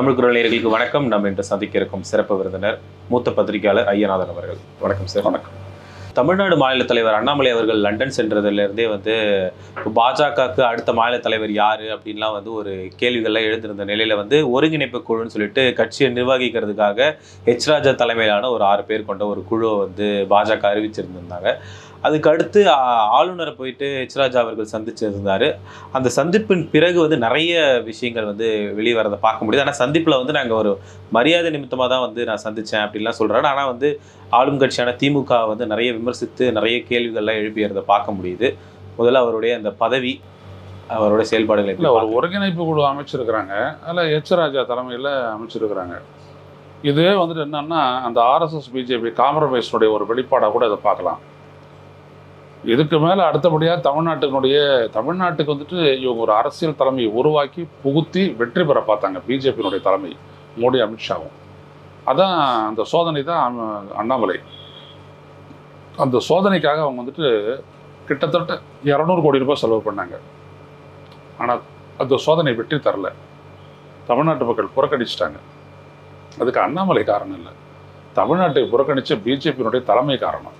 தமிழ் குரல் நேயர்களுக்கு வணக்கம். நம்ம இன்று சந்திக்க இருக்கும் சிறப்பு விருந்தினர் மூத்த பத்திரிகையாளர் ஐயநாதன் அவர்கள். வணக்கம் சார். வணக்கம். தமிழ்நாடு மாநில தலைவர் அண்ணாமலை அவர்கள் லண்டன் சென்றதுலேருந்தே வந்து பாஜகவுக்கு அடுத்த மாநில தலைவர் யாரு அப்படின்லாம் வந்து ஒரு கேள்விகள்லாம் எழுந்திருந்த நிலையில வந்து ஒருங்கிணைப்பு குழுன்னு சொல்லிட்டு கட்சியை நிர்வகிக்கிறதுக்காக ஹெச் ராஜா தலைமையிலான ஒரு ஆறு பேர் கொண்ட ஒரு குழுவை வந்து பாஜக அறிவிச்சிருந்திருந்தாங்க. அதுக்கு அடுத்து ஆ- ஆளுநரை போயிட்டு ஹெச் ராஜா அவர்கள் சந்திச்சிருந்தாரு. அந்த சந்திப்பின் பிறகு வந்து நிறைய விஷயங்கள் வந்து வெளியே வரதை பார்க்க முடியுது. ஆனால் சந்திப்பில் வந்து நாங்கள் ஒரு மரியாதை நிமித்தமாக தான் வந்து நான் சந்தித்தேன் அப்படின்லாம் சொல்கிறாரு ஆனால் வந்து ஆளும் கட்சியான திமுக வந்து நிறைய விமர்சித்து நிறைய கேள்விகள்லாம் எழுப்பியறதை பார்க்க முடியுது. முதல்ல அவருடைய அந்த பதவி அவருடைய செயல்பாடுகளை இல்லை ஒரு? ஒருங்கிணைப்பு குழு அமைச்சிருக்கிறாங்க. அதில் எச் ராஜா தலைமையில் அமைச்சிருக்கிறாங்க. இதுவே வந்துட்டு என்னன்னா அந்த ஆர்எஸ்எஸ் பிஜேபி காம்ப்ரமைஸுடைய ஒரு வெளிப்பாடாக கூட இதை பார்க்கலாம். இதுக்கு மேலே அடுத்தபடியாக தமிழ்நாட்டினுடைய தமிழ்நாட்டுக்கு வந்துட்டு இவங்க ஒரு அரசியல் தலைமையை உருவாக்கி புகுத்தி வெற்றி பெற பார்த்தாங்க பிஜேபியினுடைய தலைமை மோடி அமித்ஷாவும். அதான் அந்த சோதனை தான் அண்ணாமலை. அந்த சோதனைக்காக அவங்க வந்துட்டு கிட்டத்தட்ட இரநூறு கோடி ரூபாய் செலவு பண்ணாங்க. ஆனால் அந்த சோதனை வெற்றி தரல. தமிழ்நாட்டு மக்கள் புறக்கணிச்சிட்டாங்க. அதுக்கு அண்ணாமலை காரணம் இல்லை. தமிழ்நாட்டை புறக்கணித்த பிஜேபியினுடைய தலைமை காரணம்.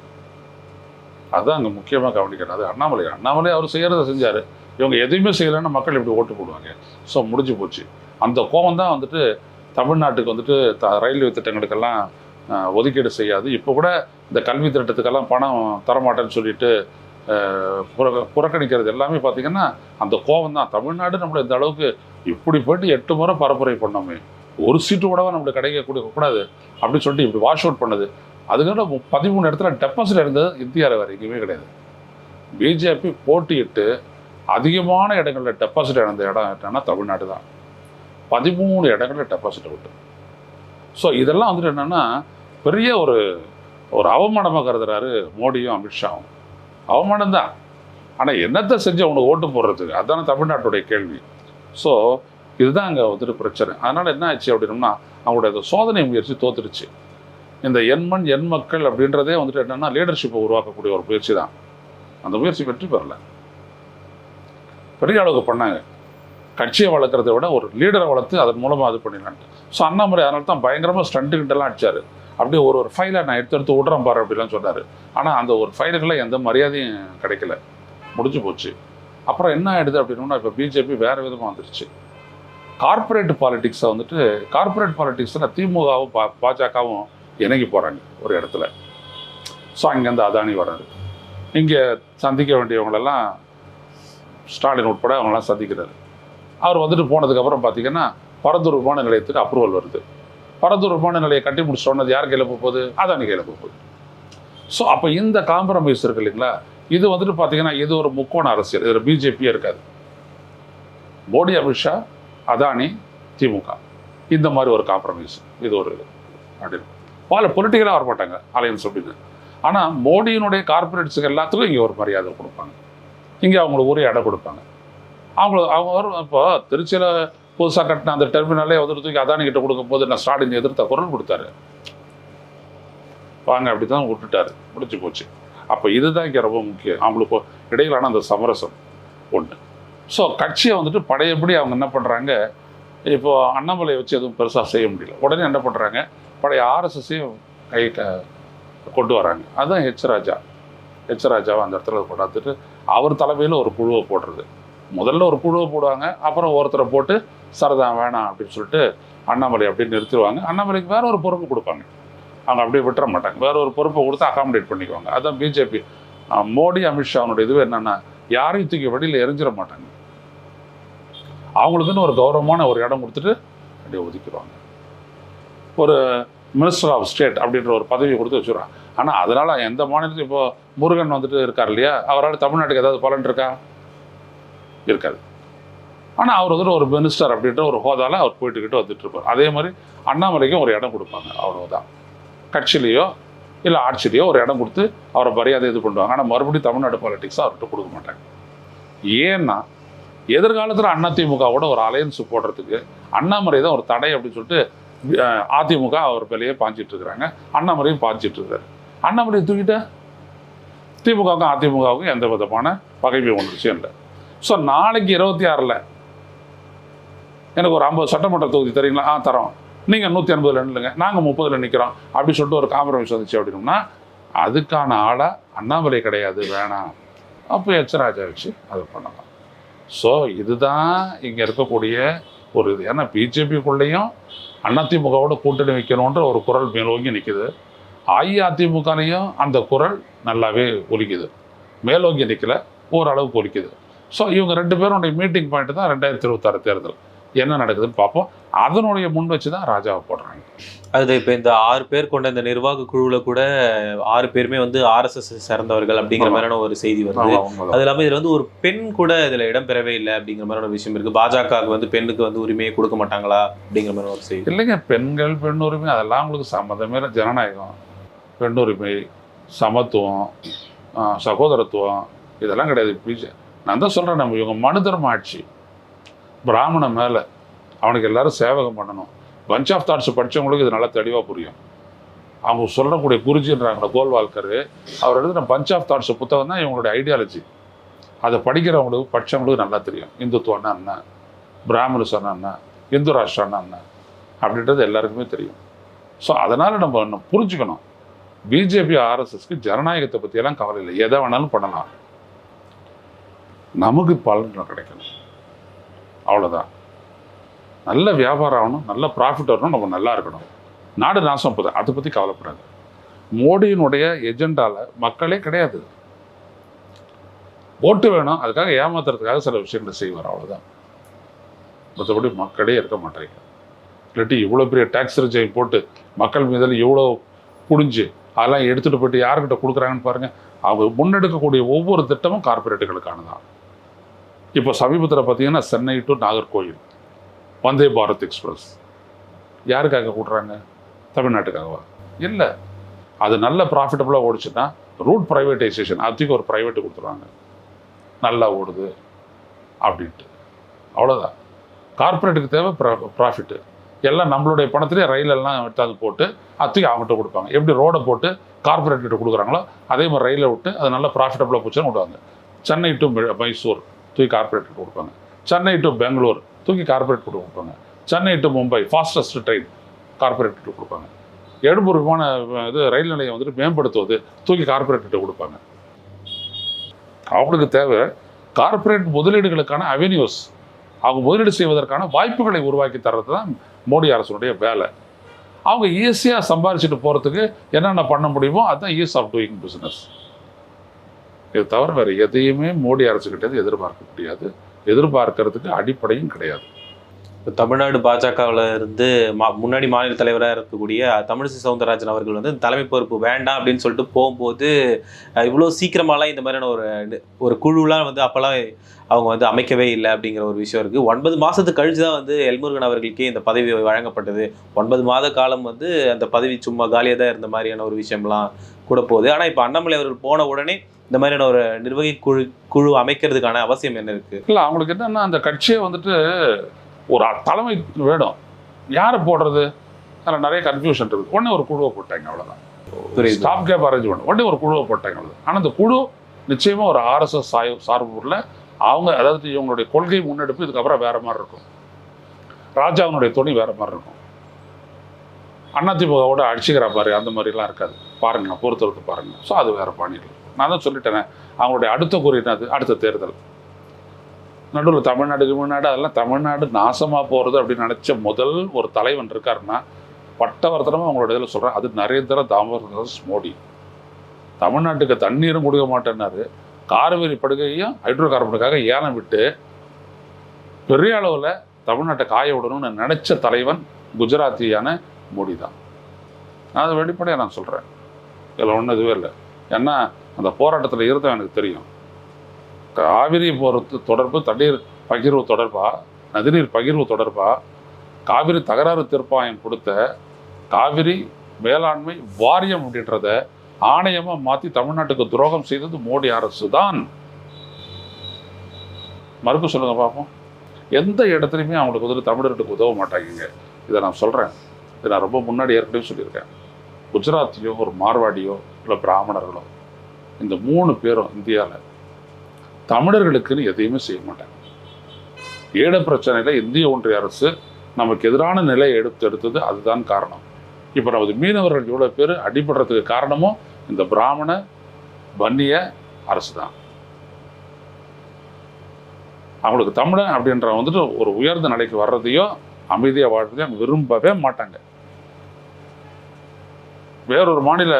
அதுதான் அங்கே முக்கியமாக கவனிக்கணும் அது அண்ணாமலை. அண்ணாமலை அவர் செய்கிறத செஞ்சார். இவங்க எதுவுமே செய்யலைன்னா மக்கள் இப்படி ஓட்டு போடுவாங்க. ஸோ முடிஞ்சு போச்சு. அந்த கோபம் தான் வந்துட்டு தமிழ்நாட்டுக்கு வந்துட்டு த ரயில்வே திட்டங்களுக்கெல்லாம் ஒதுக்கீடு செய்யாது. இப்போ கூட இந்த கல்வி திட்டத்துக்கெல்லாம் பணம் தரமாட்டேன்னு சொல்லிட்டு புறக்கணிக்கிறது எல்லாமே பார்த்தீங்கன்னா அந்த கோபம் தான். தமிழ்நாடு நம்மளை இந்த அளவுக்கு இப்படி போயிட்டு எட்டு முறை பரப்புரை பண்ணோமே. ஒரு சீட்டு கூடவா நம்மளுக்கு கிடைக்க கொடுக்க கூடாது அப்படின்னு சொல்லிட்டு இப்படி வாஷ் அவுட் பண்ணது. அதுக்காக பதிமூணு இடத்துல டெபாசிட் இருந்தது இந்தியாவில் வேறு எங்கேயுமே கிடையாது. பிஜேபி போட்டியிட்டு அதிகமான இடங்களில் டெபாசிட் இழந்த இடம் என்னன்னா தமிழ்நாடு தான். பதிமூணு இடங்களில் டெபாசிட் விட்டு ஸோ இதெல்லாம் வந்துட்டு என்னென்னா பெரிய ஒரு ஒரு அவமானமாக கருதுறாரு மோடியும் அமித்ஷாவும். அவமானம் தான். ஆனால் என்னத்தை செஞ்சு அவனுக்கு ஓட்டு போடுறதுக்கு? அதான தமிழ்நாட்டுடைய கேள்வி. ஸோ இதுதான் அங்கே வந்துட்டு பிரச்சனை. அதனால் என்ன ஆச்சு அப்படின்னம்னா அவங்களுடைய அந்த சோதனை முயற்சி தோத்துருச்சு. இந்த எண்மண் எண் மக்கள் அப்படின்றதே வந்துட்டு என்னன்னா லீடர்ஷிப்பை உருவாக்கக்கூடிய ஒரு முயற்சி தான். அந்த முயற்சி வெற்றி பெறல. பெரிய அளவுக்கு பண்ணாங்க. கட்சியை வளர்க்குறத விட ஒரு லீடரை வளர்த்து அதன் மூலமாக அது பண்ணிடலான்ட்டு. ஸோ அண்ணாமலை அதனால தான் பயங்கரமாக ஸ்டண்ட்டுக்கிட்டலாம் அடிச்சாரு. அப்படியே ஒரு ஒரு ஃபைலை நான் எடுத்து எடுத்து விட்றேன் பாரு அப்படிலாம் சொன்னார். ஆனால் அந்த ஒரு ஃபைலுக்கெல்லாம் எந்த மரியாதையும் கிடைக்கல. முடிஞ்சு போச்சு. அப்புறம் என்ன ஆயிடுது அப்படின்னா இப்போ பிஜேபி வேறு விதமாக வந்துருச்சு. கார்ப்பரேட் பாலிடிக்ஸை வந்துட்டு கார்ப்பரேட் பாலிடிக்ஸில் திமுகவும் பா பாஜகவும் இணங்கி போகிறாங்க ஒரு இடத்துல. ஸோ அங்கேருந்து அதானி வர்றாரு. இங்கே சந்திக்க வேண்டியவங்களெல்லாம் ஸ்டாலின் உட்பட அவங்களாம் சந்திக்கிறாரு. அவர் வந்துட்டு போனதுக்கப்புறம் பார்த்தீங்கன்னா பரந்தூர் விமான நிலையத்துக்கு அப்ரூவல் வருது. பரந்தூர் விமான நிலையை கட்டி முடிச்சோன்னது யார் கையில் போகுது? அதானி கையில் போகுது. ஸோ அப்போ இந்த காம்ப்ரமைஸ் இருக்கு இல்லைங்களா? இது வந்துட்டு பார்த்தீங்கன்னா இது ஒரு முக்கோண அரசியல். இதில் பிஜேபியே இருக்காது மோடி அமித்ஷா அதானி திமுக. இந்த மாதிரி ஒரு காம்ப்ரமைஸ் இது ஒரு அப்படின்னு அதில் பொலிட்டிக்கலாக வரமாட்டாங்க அலையன்ஸ் அப்படின்னு. ஆனால் மோடியினுடைய கார்பரேட்ஸுக்கு எல்லாத்துக்கும் இங்கே ஒரு மரியாதை கொடுப்பாங்க. இங்கே அவங்களுக்கு ஒரே இடம் கொடுப்பாங்க. அவங்களுக்கு அவங்க வரும் இப்போ திருச்சியில் புதுசாக கட்டின அந்த டெர்மினலே வந்து தூக்கி அதானி கிட்ட கொடுக்கும் போது நான் ஸ்டாலின் எதிர்த்த குரல் கொடுத்தாரு. வாங்க அப்படி தான் விட்டுட்டாரு. முடிஞ்சு போச்சு. அப்போ இதுதான் இங்கே ரொம்ப முக்கியம். அவங்களுக்கு இடையிலான அந்த சமரசம் ஒன்று ஸோ கட்சியை வந்துட்டு பழையபடி அவங்க என்ன பண்ணுறாங்க இப்போது அண்ணாமலை வச்சு எதுவும் பெருசாக செய்ய முடியல. உடனே என்ன பண்ணுறாங்க பழைய ஆர்எஸ்எஸையும் கை கொண்டு வராங்க. அதுதான் ஹெச் ராஜா. ஹெச் ராஜாவை அந்த இடத்துல கொண்டாந்துட்டு அவர் தலைமையில் ஒரு குழுவை போடுறது. முதல்ல ஒரு குழுவை போடுவாங்க. அப்புறம் ஒருத்தரை போட்டு சரதா வேணாம் அப்படின்னு சொல்லிட்டு அண்ணாமலை அப்படியே நிறுத்திடுவாங்க. அண்ணாமலைக்கு வேற ஒரு பொறுப்பு கொடுப்பாங்க. அவங்க அப்படியே விட்டுற மாட்டாங்க. வேற ஒரு பொறுப்பை கொடுத்து அகாமடேட் பண்ணிக்குவாங்க. அதுதான் பிஜேபி. மோடி அமித்ஷாவுடைய இது என்னென்னா யாரையும் தூக்கி வெளியில் எரிஞ்சிட மாட்டாங்க. அவங்களுக்குன்னு ஒரு கௌரவமான ஒரு இடம் கொடுத்துட்டு அப்படியே ஒதுக்கிடுவாங்க. ஒரு மினிஸ்டர் ஆஃப் ஸ்டேட் அப்படின்ற ஒரு பதவி கொடுத்து வச்சுருவாங்க ஆனால் அதனால் எந்த மாநிலத்திலும் இப்போ முருகன் வந்துட்டு இருக்கார் இல்லையா? அவரால் தமிழ்நாட்டுக்கு ஏதாவது பலன் இருக்கா? இருக்காது. ஆனால் அவர் வந்துட்டு ஒரு மினிஸ்டர் அப்படின்ற ஒரு ஹோதாவில் அவர் போயிட்டுக்கிட்டு வந்துட்டு இருப்பார். அதே மாதிரி அண்ணாமலைக்கும் ஒரு இடம் கொடுப்பாங்க அவ்வளவுதான். கட்சியிலையோ இல்லை ஆட்சியிலையோ ஒரு இடம் கொடுத்து அவரை மரியாதை இது பண்ணுவாங்க. ஆனால் மறுபடியும் தமிழ்நாடு பாலிட்டிக்ஸாக அவர்கிட்ட கொடுக்க மாட்டாங்க. ஏன்னா எதிர்காலத்தில் அதிமுகவோட ஒரு அலையன்ஸ் போடுறதுக்கு அண்ணாமலை தான் ஒரு தடை அப்படின்னு சொல்லிட்டு அதிமுக அவர் பிள்ளையே பாஞ்சிட்டு இருக்கிறாங்க. அண்ணாமலையும் பாஞ்சிட்டு இருக்காரு. அண்ணாமலையை தூக்கிட்ட? திமுகவுக்கும் அதிமுகவுக்கும் எந்த விதமான பகைமை ஒன்றுச்சும் இல்லை. ஸோ நாளைக்கு இருபத்தி ஆறில் எனக்கு ஒரு ஐம்பது சட்டமன்ற தொகுதி தரீங்களா ஆ தரோம். நீங்கள் நூற்றி எண்பதுல நில்லுங்க. நாங்கள் முப்பதில் நிற்கிறோம் அப்படி சொல்லிட்டு ஒரு காம்ப்ரமைஸ் வந்துச்சு அப்படின்னா அதுக்கான ஆளாக அண்ணாமலை கிடையாது வேணாம். அப்போ எச்சராஜா வச்சு அதை பண்ணலாம். ஸோ இதுதான் இங்கே இருக்கக்கூடிய ஒரு இது. ஏன்னா பிஜேபிக்குள்ளேயும் அதிமுகவோட கூட்டணி வைக்கணுன்ற ஒரு குரல் மேலோங்கி நிற்குது அஇஅதிமுகலையும் அந்த குரல் நல்லாவே ஒலிக்குது. மேலோங்கி நிற்கல ஓரளவுக்கு ஒலிக்குது. ஸோ இவங்க ரெண்டு பேருடைய மீட்டிங் பாயிண்ட் தான் ரெண்டாயிரத்தி இருபத்தாறு தேர்தல். என்ன நடக்குதுன்னு பார்ப்போம். அதனுடைய முன் வச்சு தான் ராஜாவை போடுறாங்க. அது இப்போ இந்த ஆறு பேர் கொண்ட இந்த நிர்வாக குழுவுல கூட ஆறு பேருமே வந்து ஆர்எஸ்எஸ் சேர்ந்தவர்கள் அப்படிங்கிற. மாதிரியான ஒரு செய்தி வருது. அது இல்லாமல் இதுல வந்து ஒரு பெண் கூட இதுல இடம்பெறவே இல்லை அப்படிங்கிற மாதிரியான விஷயம் இருக்கு. பாஜகவுக்கு வந்து பெண்ணுக்கு வந்து உரிமையை கொடுக்க மாட்டாங்களா அப்படிங்கிற மாதிரி ஒரு செய்தி. இல்லைங்க பெண்கள் பெண் உரிமை அதெல்லாம் உங்களுக்கு சம்மந்தமே ஜனநாயகம் பெண் உரிமை சமத்துவம் சகோதரத்துவம் இதெல்லாம் கிடையாது. நான் தான் சொல்கிறேன் நம்ம இவங்க மனு தர்ம ஆட்சி. பிராமணன் மேலே அவனுக்கு எல்லாரும் சேவகம் பண்ணணும். பஞ்ச் ஆஃப் தாட்ஸ் படித்தவங்களுக்கு இது நல்லா தெளிவாக புரியும். அவங்க சொல்லக்கூடிய குருஜின்றாங்களே கோல்வால்கர் அவர் எழுதின பஞ்ச் ஆஃப் தாட்ஸ் புத்தகம் தான் இவங்களுடைய ஐடியாலஜி அதை படிக்கிறவங்களுக்கு படித்தவங்களுக்கு நல்லா தெரியும். இந்துத்துவம்னா என்ன? பிராமணிசம்னா என்ன? இந்து ராஷ்டிரம்னா என்ன? அப்படின்றது எல்லாருக்குமே தெரியும். ஸோ அதனால் நம்ம இன்னும் புரிஞ்சுக்கணும். பிஜேபி ஆர்எஸ்எஸ்க்கு ஜனநாயகத்தை பற்றியெல்லாம் கவலை இல்லை. எதை வேணாலும் பண்ணலாம். நமக்கு பலன்கள் கிடைக்கணும். அவ்வளோதான் நல்ல வியாபாரம் ஆகணும் நல்ல ப்ராஃபிட் வரணும் நம்ம நல்லா இருக்கணும். நாடு நாசம் போதும் அதை பற்றி கவலைப்படாது. மோடியினுடைய எஜெண்டாவில் மக்களே கிடையாது. ஓட்டு வேணும் அதுக்காக ஏமாத்துறதுக்காக சில விஷயங்களை செய்வார் அவ்வளோதான் மற்றபடி மக்களே இருக்க மாட்டாங்க. இல்லாட்டி இவ்வளோ பெரிய டேக்ஸ் ரிஜெக்ட் போட்டு மக்கள் மீதில் இவ்வளோ புடிஞ்சு அதெல்லாம் எடுத்துகிட்டு போயிட்டு யார்கிட்ட கொடுக்குறாங்கன்னு பாருங்கள் அவங்க முன்னெடுக்கக்கூடிய ஒவ்வொரு திட்டமும் கார்ப்பரேட்டுகளுக்கானதான் இப்போ சமீபத்தில் பார்த்தீங்கன்னா சென்னை டு நாகர்கோயில் வந்தே பாரத் எக்ஸ்பிரஸ். யாருக்காக கூட்டுறாங்க? தமிழ்நாட்டுக்காகவா? இல்லை. அது நல்ல ப்ராஃபிட்டபுளாக ஓடிச்சுன்னா ரூட் ப்ரைவேட்டைசேஷன் அதுக்கு ஒரு ப்ரைவேட்டு கொடுத்துருவாங்க. நல்லா ஓடுது அப்படின்ட்டு. அவ்வளோதான் கார்ப்பரேட்டுக்கு தேவை ப்ரா ப்ராஃபிட்டு எல்லாம் நம்மளுடைய பணத்திலே ரயிலெல்லாம் எடுத்தாந்து போட்டு அதுக்கு அவங்ககிட்ட கொடுப்பாங்க. எப்படி ரோடை போட்டு கார்பரேட் கிட்ட கொடுக்குறாங்களோ அதே மாதிரி ரயிலை விட்டு அது நல்லா ப்ராஃபிட்டபுளாக போச்சுன்னு விடுவாங்க. சென்னை டு மைசூர். தூக்கி கார்ப்பரேட் கொடுப்பாங்க. சென்னை டு பெங்களூர் தூக்கி கார்ப்பரேட் கிட்ட கொடுப்பாங்க. Chennai to Mumbai fastest train corporate கிட்ட கொடுப்பாங்க. எழும்பூர் விமான இது ரயில் நிலையம் வந்துட்டு மேம்படுத்துவது தூக்கி கார்ப்பரேட் கிட்ட கொடுப்பாங்க. அவங்களுக்கு தேவை கார்ப்பரேட் முதலீடுகளுக்கான அவென்யூஸ் அவங்க முதலீடு செய்வதற்கான வாய்ப்புகளை உருவாக்கி தர்றது தான் மோடி அரசுடைய வேலை. அவங்க ஈஸியாக சம்பாரிச்சுட்டு போகிறதுக்கு என்னென்ன பண்ண முடியுமோ அதுதான் ஈஸ் ஆஃப் டூயிங் பிஸ்னஸ் இது தவிர வேறு எதையுமே மோடி அரசுக்கிட்டேருந்து எதிர்பார்க்க முடியாது. எதிர்பார்க்கறதுக்கு அடிப்படையும் கிடையாது. இப்போ தமிழ்நாடு பாஜகவில் இருந்து மா முன்னாடி மாநில தலைவராக இருக்கக்கூடிய தமிழிசை சவுந்தரராஜன் அவர்கள் வந்து தலைமை பொறுப்பு வேண்டாம் அப்படின்னு சொல்லிட்டு போகும்போது இவ்வளோ சீக்கிரமாலாம் இந்த மாதிரியான ஒரு ஒரு குழுலாம் வந்து அப்போல்லாம் அவங்க வந்து அமைக்கவே இல்லை அப்படிங்கிற ஒரு விஷயம் இருக்குது ஒன்பது மாதத்துக்கு கழிச்சு தான் வந்து எல்முருகன் அவர்களுக்கே இந்த பதவி வழங்கப்பட்டது. ஒன்பது மாத காலம் வந்து அந்த பதவி சும்மா காலியாக தான் இருந்த மாதிரியான ஒரு விஷயம்லாம் கூட போகுது. ஆனால் இப்போ அண்ணாமலை அவர்கள் போன உடனே இந்த மாதிரியான ஒரு நிர்வாகி குழு குழு அமைக்கிறதுக்கான அவசியம் என்ன இருக்குது இல்லை அவங்களுக்கு என்னன்னா அந்த கட்சியை வந்துட்டு ஒரு தலைமை வேணும். யாரை போடுறது? அதில் நிறைய கன்ஃபியூஷன் இருக்குது. உடனே ஒரு குழுவை போட்டாங்க அவ்வளோதான் ஸ்டாப் கேப் அரேஞ்ச் பண்ண உடனே ஒரு குழுவை போட்டாங்க அவ்வளோதான் ஆனால் அந்த குழு நிச்சயமாக ஒரு ஆர்எஸ்எஸ் சாய் சார்புல அவங்க அதாவது இவங்களுடைய கொள்கை முன்னெடுப்பு இதுக்கப்புறம் வேற மாதிரி இருக்கும். ராஜாவினுடைய துணி வேற மாதிரி இருக்கும். அதிமுகவோட அடிச்சுக்கிற மாதிரி அந்த மாதிரிலாம் இருக்காது. பாருங்க பொறுத்தவரைக்கும் பாருங்க. ஸோ அது வேற பாணியில். நான் தான் சொல்லிட்டேனே. அவங்களுடைய அடுத்த குறி என்னது அடுத்த தேர்தல். நடுவில் தமிழ்நாடு தமிழ்நாடு அதெல்லாம் தமிழ்நாடு நாசமாக போகிறது அப்படின்னு நினச்ச முதல் ஒரு தலைவன் இருக்காருன்னா பட்டவர்த்தனமாக அவங்களோட இதில் சொல்கிறேன் அது நரேந்திர தாமோதர் மோடி. தமிழ்நாட்டுக்கு தண்ணீரும் கொடுக்க மாட்டேன்னாரு. காவிரி படுகையும் ஹைட்ரோ கார்பனுக்காக ஏலம் விட்டு பெரிய அளவில் தமிழ்நாட்டை காய விடணும்னு நினச்ச தலைவன் குஜராத்தியான மோடி தான் நான் அதை வெளிப்படையாக நான் சொல்கிறேன் இதில் ஒன்றும் இதுவே இல்லை. ஏன்னா அந்த போராட்டத்தில் இருந்தால் எனக்கு தெரியும். காவிரி போகிறது தொடர்பு தண்ணீர் பகிர்வு தொடர்பாக நதிநீர் பகிர்வு தொடர்பாக காவிரி தகராறு தீர்ப்பாயம் கொடுத்த காவிரி மேலாண்மை வாரியம் அப்படின்றத ஆணையமாக மாற்றி தமிழ்நாட்டுக்கு துரோகம் செய்தது மோடி அரசு தான் மறுப்பு சொல்லுங்க பார்ப்போம் எந்த இடத்துலையுமே அவங்களுக்கு உதவி தமிழர்களுக்கு உதவ மாட்டாங்க இதை நான் சொல்கிறேன் இதை நான் ரொம்ப முன்னாடி ஏற்கனவே சொல்லியிருக்கேன். குஜராத்தியோ ஒரு மார்வாடியோ இல்லை பிராமணர்களோ இந்த மூணு பேரும் இந்தியாவில் தமிழர்களுக்குன்னு எதையுமே செய்ய மாட்டாங்க. ஈழ பிரச்சனையில் இந்திய ஒன்றிய அரசு நமக்கு எதிரான நிலையை எடுத்து எடுத்தது அதுதான் காரணம். இப்போ நமது மீனவர்கள் இவ்வளோ பேர் அடிபடுறதுக்கு காரணமும் இந்த பிராமண வன்னிய அரசு தான் அவங்களுக்கு தமிழன் அப்படின்ற வந்துட்டு ஒரு உயர்ந்த நிலைக்கு வர்றதையோ அமைதியாக வாழ்றதையோ அவங்க விரும்பவே மாட்டாங்க. வேறொரு மாநில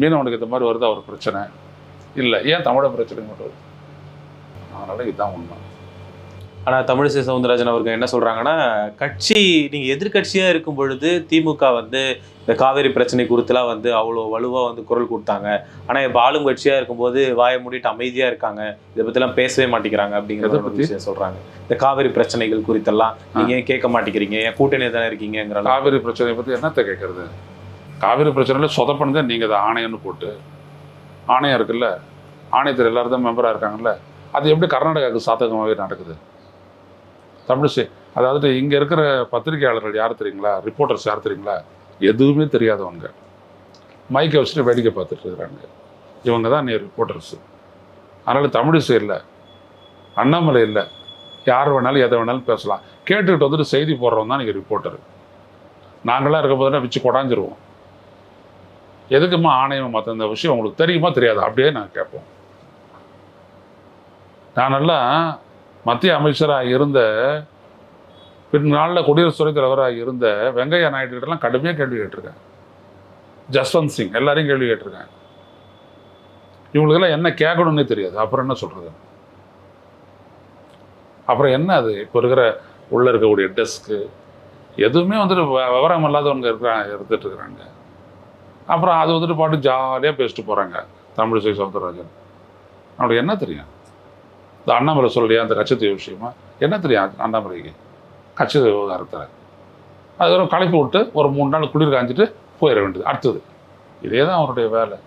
மீனவனுக்கு இந்த மாதிரி வருதா ஒரு பிரச்சனை? இல்லை ஏன் தமிழ பிரச்சனை மட்டும் வருது? அதனால இதுதான் உண்மை. ஆனா தமிழிசை சவுந்தரராஜன் அவர்கள் என்ன சொல்றாங்கன்னா கட்சி நீங்க எதிர்க்கட்சியா இருக்கும் பொழுது திமுக வந்து இந்த காவேரி பிரச்சனை குறித்துலாம் வந்து அவ்வளோ வலுவா வந்து குரல் கொடுத்தாங்க. ஆனா இப்ப ஆளும் கட்சியா இருக்கும்போது வாயை மூடிட்டு அமைதியா இருக்காங்க. இதை பத்திலாம் பேசவே மாட்டேங்கிறாங்க அப்படிங்கிற எதை ஒரு பத்தி? விஷயம் சொல்றாங்க. இந்த காவேரி பிரச்சனைகள் குறித்தெல்லாம் நீங்க ஏன் கேட்க மாட்டேங்கிறீங்க? ஏன் கூட்டணி தானே இருக்கீங்கிற. காவிரி பிரச்சனையை பற்றி என்னத்தை கேட்கறது? காவிரி பிரச்சனையில் சொதப்பனதே நீங்கள் அதை ஆணையம்னு போட்டு ஆணையம் இருக்குல்ல? ஆணையத்தில் எல்லாரும் தான் மெம்பராக இருக்காங்கல்ல? அது எப்படி கர்நாடகாவுக்கு சாதகமாகவே நடக்குது? தமிழிசை அதாவது இங்கே இருக்கிற பத்திரிகையாளர்கள் யார் தெரியுங்களா? ரிப்போர்ட்டர்ஸ் யார் தெரியுங்களா? எதுவுமே தெரியாதவங்க. மைக்கை வச்சுட்டு வேடிக்கை பார்த்துட்டு இருக்கிறாங்க. இவங்க தான் நீ ரிப்போர்ட்டர்ஸு அதனால் தமிழிசை இல்லை அண்ணாமலை இல்லை. யார் வேணாலும் எதை வேணாலும் பேசலாம். கேட்டுக்கிட்டு வந்துட்டு செய்தி போடுறவங்க தான் நீங்கள் ரிப்போர்ட்டர் நாங்களாம் இருக்க போதுனா வச்சு கொடாஞ்சிருவோம். எதுக்குமா ஆணையம் மற்ற இந்த விஷயம் உங்களுக்கு தெரியுமா தெரியாது? அப்படியே நான் கேட்போம். நான் மத்திய அமைச்சராக இருந்த பின்னாளில் குடியரசு துறை தலைவராக இருந்த வெங்கையா நாயுடுகிட்டலாம் கடுமையாக கேள்வி கேட்டிருக்கேன். ஜஸ்வந்த் சிங் எல்லாரையும் கேள்வி கேட்டிருக்கேன். இவங்களுக்கெல்லாம் என்ன கேட்கணும்னே தெரியாது. அப்புறம் என்ன சொல்கிறது அப்புறம் என்ன அது? இப்போ இருக்கிற உள்ளே இருக்கக்கூடிய டெஸ்க்கு எதுவுமே வந்துட்டு வ- விவரம் இல்லாதவங்க இருக்கிறாங்க இருந்துட்டு இருக்கிறாங்க அப்புறம் அது வந்துட்டு பாட்டு ஜாலியாக பேசிட்டு போகிறாங்க தமிழிசை சவுந்தரராஜன் அவனுக்கு என்ன தெரியும்? இந்த அண்ணாமலை சொல்லியா அந்த கச்சத்தீவு விஷயமா? என்ன தெரியும் அண்ணாமலைக்கு? கச்சத்தீவு விவகாரத்தில். அதுக்கப்புறம் கலப்பி விட்டு ஒரு மூணு நாள் குளிர் காஞ்சிட்டு போயிட வேண்டியது அடுத்தது. இதே தான் அவருடைய வேலை.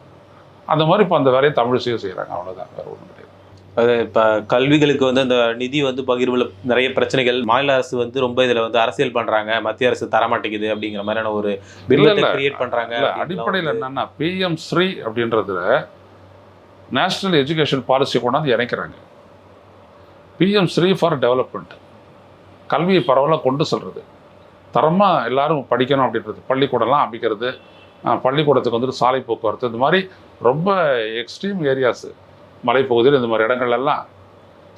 அந்த மாதிரி இப்போ அந்த வேலையை தமிழிசையும் செய்கிறாங்க அவ்வளோதான் வேறு ஒன்றும் இப்ப கல்விகளுக்கு வந்து அந்த நிதி வந்து பகிர்வுல நிறைய பிரச்சனைகள். மாநில அரசு வந்து ரொம்ப இதுல வந்து அரசியல் பண்றாங்க. மத்திய அரசு தர மாட்டேங்குது அப்படிங்கிற மாதிரியான ஒரு இல்ல. கிரியேட் அப்படின்லாம் அடிப்படையில் என்னன்னா பிஎம் ஸ்ரீ அப்படின்றதுல நேஷ்னல் எஜுகேஷன் பாலிசி கொண்டாந்து இணைக்கிறாங்க. பிஎம் ஸ்ரீ ஃபார் டெவலப்மெண்ட் கல்வியை பரவலாக கொண்டு செல்றது. தரமாக எல்லாரும் படிக்கணும் அப்படின்றது. பள்ளிக்கூடம்லாம் அமைக்கிறது. பள்ளிக்கூடத்துக்கு வந்துட்டு சாலை போக்குவரத்து. இந்த மாதிரி ரொம்ப எக்ஸ்ட்ரீம் ஏரியாஸு மலைப்பகுதியில் இந்த மாதிரி இடங்கள் எல்லாம்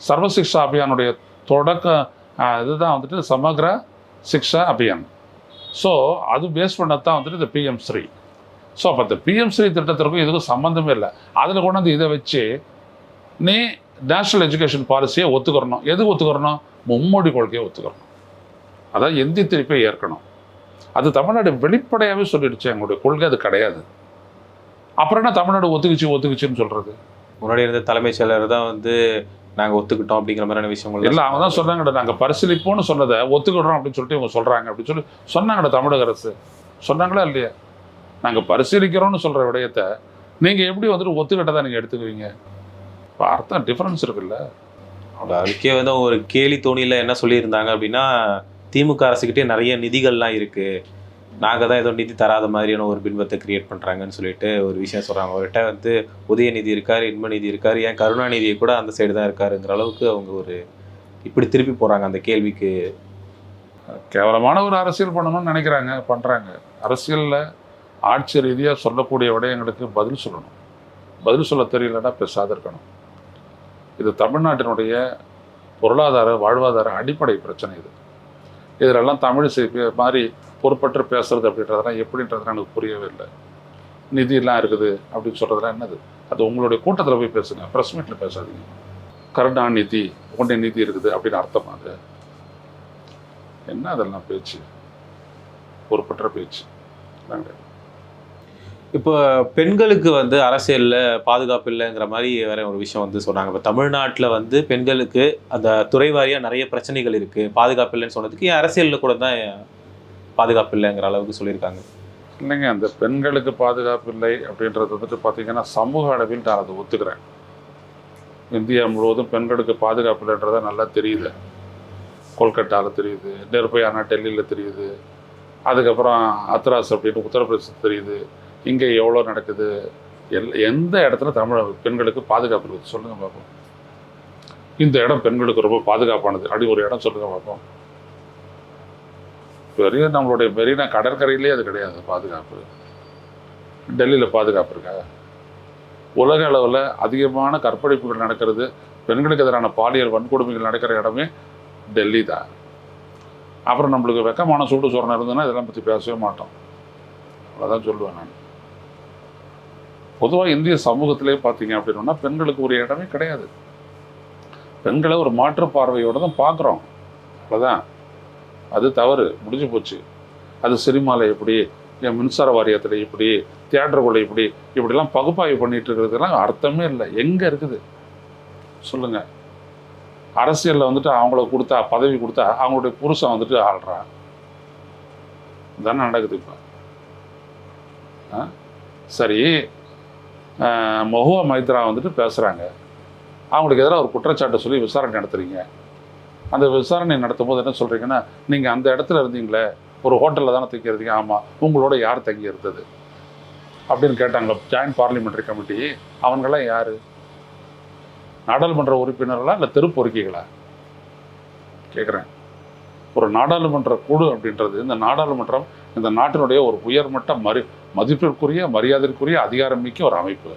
சர்வ சிக்ஷா அபியானுடைய தொடக்க இதுதான் வந்துட்டு சமகிர சிக்ஷா அபியான். ஸோ அது பேஸ் பண்ணது தான் வந்துட்டு இந்த பிஎம் ஸ்ரீ ஸோ அப்போ இந்த பிஎம் ஸ்ரீ திட்டத்திற்கும் இதுக்கும் சம்மந்தமே இல்லை. அதில் கொண்டாந்து இதை வச்சு நீ நேஷ்னல் எஜுகேஷன் பாலிசியை ஒத்துக்கிறணும். எது ஒத்துக்கிறணும்? மும்மொழி கொள்கையை ஒத்துக்கிறணும். அதான் எந்தி திருப்பை ஏற்கணும். அது தமிழ்நாடு வெளிப்படையாகவே சொல்லிடுச்சு எங்களுடைய கொள்கை அது கிடையாது. அப்புறம் என்ன தமிழ்நாடு ஒத்துக்குச்சு ஒத்துக்குச்சுன்னு சொல்கிறது முன்னாடி இருந்த தலைமைச் செயலர் தான் வந்து நாங்க ஒத்துக்கிட்டோம் அப்படிங்கிற மாதிரியான விஷயங்கள் இல்லை அவங்க தான் சொன்னாங்கடா நாங்கள் பரிசீலிப்போம்னு சொன்னதை ஒத்துக்கிடுறோம் அப்படின்னு சொல்லிட்டு இவங்க சொல்கிறாங்க அப்படின்னு சொல்லி சொன்னாங்கடா தமிழக அரசு. சொன்னாங்களா இல்லையா? நாங்கள் பரிசீலிக்கிறோம்னு சொல்கிற விடயத்தை நீங்கள் எப்படி வந்துட்டு ஒத்துக்கிட்டதா நீங்கள் எடுத்துக்குவீங்க? இப்போ அர்த்தம் டிஃப்ரென்ஸ் இருக்குல்ல. அது அதுக்கே வந்து ஒரு கேலி தோணியில என்ன சொல்லியிருந்தாங்க அப்படின்னா திமுக அரசுக்கிட்டே நிறைய நிதிகள்லாம் இருக்கு. நாங்கள் தான் ஏதோ நிதி தராத மாதிரியான ஒரு பின்பத்தை கிரியேட் பண்ணுறாங்கன்னு சொல்லிட்டு ஒரு விஷயம் சொல்கிறாங்க அவர்கிட்ட வந்து உதயநிதி இருக்காரு இன்பநிதி இருக்கார் ஏன் கருணாநிதியை கூட அந்த சைடு தான் இருக்காருங்கிற அளவுக்கு அவங்க ஒரு இப்படி திருப்பி போகிறாங்க அந்த கேள்விக்கு. கேவலமான ஒரு அரசியல் பண்ணணும்னு நினைக்கிறாங்க பண்ணுறாங்க அரசியலில் ஆட்சி ரீதியாக சொல்லக்கூடிய விடயங்களுக்கு பதில் சொல்லணும். பதில் சொல்ல தெரியலன்னா பெருசாக இருக்கணும். இது தமிழ்நாட்டினுடைய பொருளாதார வாழ்வாதார அடிப்படை பிரச்சனை இது. இதிலெல்லாம் தமிழிசை மாதிரி பொறுப்பற்று பேசுறது அப்படின்றதெல்லாம் எப்படின்றதுலாம் எனக்கு புரியவே இல்லை. நிதியெல்லாம் இருக்குது அப்படின்னு சொல்கிறதுலாம் என்னது? அது உங்களுடைய கூட்டத்தில் போய் பேசுங்க ப்ரெஸ் மீட்டில் பேசாதீங்க. கருணாநிதி உன்னை நிதி இருக்குது அப்படின்னு அர்த்தமா அது? என்ன அதெல்லாம் பேச்சு? பொறுப்பற்ற பேச்சு. அதாங்க. இப்போ பெண்களுக்கு வந்து அரசியலில் பாதுகாப்பு இல்லைங்கிற மாதிரி வேற ஒரு விஷயம் வந்து சொன்னாங்க. இப்போ தமிழ்நாட்டில் வந்து பெண்களுக்கு அந்த துறை வாரியாக நிறைய பிரச்சனைகள் இருக்குது பாதுகாப்பு இல்லைன்னு சொன்னதுக்கு ஏன் அரசியலில் கூட தான் பாதுகாப்பு இல்லைங்கிற அளவுக்கு சொல்லியிருக்காங்க. இல்லைங்க அந்த பெண்களுக்கு பாதுகாப்பு இல்லை அப்படின்றது வந்துட்டு பார்த்தீங்கன்னா சமூக அளவில் நான் அதை ஒத்துக்கிறேன். இந்தியா முழுவதும் பெண்களுக்கு பாதுகாப்பு இல்லைன்றத நல்லா தெரியுது. கொல்கட்டாவில் தெரியுது நிர்பயானா டெல்லியில் தெரியுது. அதுக்கப்புறம் அத்ராஸ் அப்படின்னு உத்தரப்பிரதேசம் தெரியுது. இங்கே எவ்வளோ நடக்குது? எல் எந்த இடத்துல தமிழ் பெண்களுக்கு பாதுகாப்பு இருக்குது? சொல்லுங்கள் பார்ப்போம் இந்த இடம் பெண்களுக்கு ரொம்ப பாதுகாப்பானது. அப்படி ஒரு இடம் சொல்லுங்கள் பார்ப்போம் பெரிய நம்மளுடைய மெரினா கடற்கரையிலே அது கிடையாது பாதுகாப்பு. டெல்லியில் பாதுகாப்பு இருக்கா? உலக அளவில் அதிகமான கற்பழிப்புகள் நடக்கிறது பெண்களுக்கு எதிரான பாலியல் வன்கொடுமைகள் நடக்கிற இடமே டெல்லி தான் அப்புறம் நம்மளுக்கு வெக்கமான சூடு சொரணம் இருந்ததுன்னா இதெல்லாம் பற்றி பேசவே மாட்டோம். அவ்வளோதான் சொல்லுவேன் நான். பொதுவாக இந்திய சமூகத்திலே பார்த்தீங்க அப்படின்னா பெண்களுக்கு ஒரு இடமே கிடையாது. பெண்களை ஒரு மாற்று பார்வையோடு தான் பார்க்குறோம். அவ்வளோதான் அது தவறு. முடிஞ்சு போச்சு. அது சினிமாவில் எப்படி என் மின்சார வாரியத்தில் இப்படி தியேட்டருக்குள்ளே இப்படி இப்படிலாம் பகுப்பாய்வு பண்ணிட்டு இருக்கிறதுலாம் அர்த்தமே இல்லை. எங்கே இருக்குது? சொல்லுங்க. அரசியலில் வந்துட்டு அவங்கள கொடுத்தா பதவி கொடுத்தா அவங்களுடைய புருஷன் வந்துட்டு ஆள்றான் தானே நடக்குது இப்போ. சரி. மொஹுவா மைத்ரா வந்துட்டு பேசுகிறாங்க அவங்களுக்கு எதிராக ஒரு குற்றச்சாட்டு சொல்லி விசாரணை நடத்துறீங்க. அந்த விசாரணை நடத்தும் போது என்ன சொல்கிறீங்கன்னா நீங்கள் அந்த இடத்துல இருந்தீங்களே ஒரு ஹோட்டலில் தானே தங்கி ஆமாம் உங்களோட யார் தங்கி இருந்தது? அப்படின்னு கேட்டாங்க ஜாயின்ட் பார்லிமெண்ட்ரி கமிட்டி. அவங்களாம் யார்? நாடாளுமன்ற உறுப்பினர்களா இல்லை தெருப்பொறுக்கிகளா கேட்குறேன் ஒரு நாடாளுமன்ற குழு அப்படின்றது இந்த நாடாளுமன்றம் இந்த நாட்டினுடைய ஒரு உயர்மட்ட மறு மதிப்பிற்குரிய மரியாதைக்குரிய அதிகாரம் மிக்க ஒரு அமைப்பு.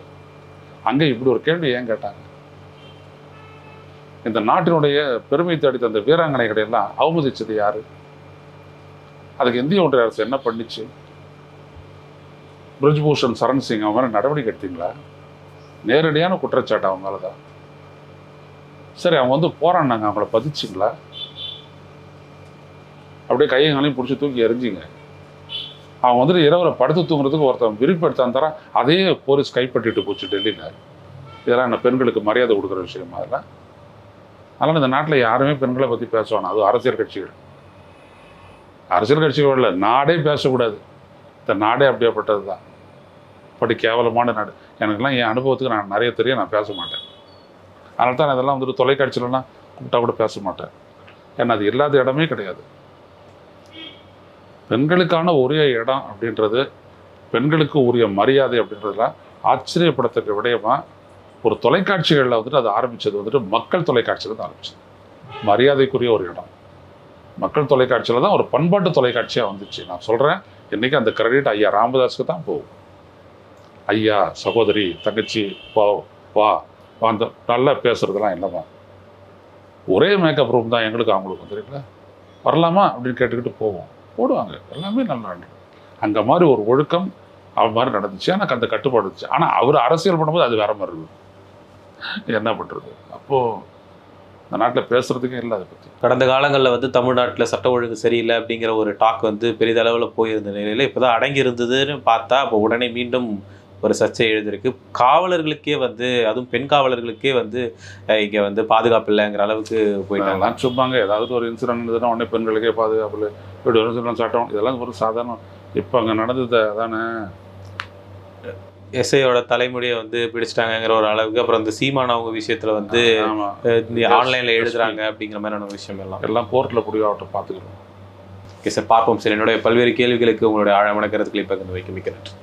அங்கே இப்படி ஒரு கேள்வி ஏன் கேட்டாங்க? இந்த நாட்டினுடைய பெருமை தேடி தந்த வீராங்கனைகளை எல்லாம் அவமதிச்சது யாரு? அதுக்கு இந்திய ஒன்றிய அரசு என்ன பண்ணிச்சு? பிரிஜ்பூஷன் சரண் சிங் அவங்க மேலே நடவடிக்கை எடுத்தீங்களா? நேரடியான குற்றச்சாட்டு அவங்க மேலே தான் சரி அவங்க வந்து போராடினாங்க அவங்கள பதிச்சிங்களா? அப்படியே கையங்களையும் பிடிச்சி தூக்கி எரிஞ்சிங்க அவன் வந்துட்டு இரவில் படுத்து தூங்குறதுக்கு ஒருத்தன் விருப்பெடுத்தான் தரான் அதே போலீஸ் கைப்பற்றிட்டு போச்சு டெல்லியில். இதெல்லாம் என்ன பெண்களுக்கு மரியாதை கொடுக்குற விஷயமா அதெல்லாம் அதனால் இந்த நாட்டில் யாருமே பெண்களை பற்றி பேசுவானா அது அரசியல் கட்சிகள். அரசியல் கட்சிகள் இல்லை நாடே பேசக்கூடாது. இந்த நாடே அப்படியேப்பட்டது தான் அப்படி கேவலமான நாடு. எனக்கெல்லாம் என் அனுபவத்துக்கு நான் நிறைய தெரியும். நான் பேச மாட்டேன். அதனால தான் நான் இதெல்லாம் வந்துட்டு தொலைக்காட்சியிலலாம் கூப்பிட்டா கூட பேச மாட்டேன். ஏன்னா அது இல்லாத இடமே கிடையாது. பெண்களுக்கான உரிய இடம் அப்படின்றது பெண்களுக்கு உரிய மரியாதை அப்படின்றதுல ஆச்சரியப்படத்தக்க விடயமா ஒரு தொலைக்காட்சிகளில் வந்துட்டு அது ஆரம்பிச்சது. வந்துட்டு மக்கள் தொலைக்காட்சியில் தான் ஆரம்பிச்சது. மரியாதைக்குரிய ஒரு இடம். மக்கள் தொலைக்காட்சியில் தான் ஒரு பண்பாட்டு தொலைக்காட்சியாக வந்துச்சு. நான் சொல்கிறேன் இன்றைக்கி அந்த கிரெடிட் ஐயா ராமதாஸுக்கு தான் போகும். ஐயா சகோதரி தங்கச்சி வா வா வா, அந்த நல்லா பேசுறதெல்லாம் என்னவா ஒரே மேக்கப் ரூம் தான் எங்களுக்கு அவங்களுக்கு வந்துருக்குல்ல வரலாமா? அப்படின்னு கேட்டுக்கிட்டு போவோம். போடுவாங்க. எல்லாமே நல்லா நடக்கும் அங்கே மாதிரி ஒரு ஒழுக்கம் அவன் மாதிரி நடந்துச்சு. எனக்கு அந்த கட்டுப்பாடு இருந்துச்சு. ஆனால் அவர் அரசியல் பண்ணும்போது அது வேற மாதிரி இருக்கும் என்ன பண்ணுறது அப்போது இந்த நாட்டில் பேசுகிறதுக்கே இல்லை அதை பற்றி கடந்த காலங்களில் வந்து தமிழ்நாட்டில் சட்ட ஒழுங்கு சரியில்லை அப்படிங்கிற ஒரு டாக் வந்து பெரிதளவில் போயிருந்த நிலையில் இப்போ தான் அடங்கி இருந்ததுன்னு பார்த்தா அப்போ உடனே மீண்டும் ஒரு சர்ச்சை எழுதிருக்கு காவலர்களுக்கே வந்து அதுவும் பெண் காவலர்களுக்கே வந்து இங்க வந்து பாதுகாப்பு இல்லைங்கிற அளவுக்கு போயிட்டாங்க. சும்மாங்க ஏதாவது ஒரு இன்சிடென்ட் இருந்ததுன்னா உடனே பெண்களுக்கே பாதுகாப்பு இப்படி ஒரு incident சட்டம் இதெல்லாம் ஒரு சாதாரண இப்போ அங்கே நடந்தது அதானே? எஸ்ஐயோட தலைமுடியை வந்து பிடிச்சிட்டாங்கங்கிற ஒரு அளவுக்கு அப்புறம் இந்த சீமான அவங்க விஷயத்துல வந்து ஆன்லைன்ல எழுதுறாங்க அப்படிங்கிற மாதிரியான விஷயம் எல்லாம். எல்லாம் கோர்ட்டில் முடிவாகட்டும் பார்த்துக்கிறோம். ஓகே சார் பார்ப்போம் சார் என்னுடைய பல்வேறு கேள்விகளுக்கு உங்களுடைய ஆழமான கருத்துக்களை பகிர்ந்து வைக்க மிக்க நன்றி.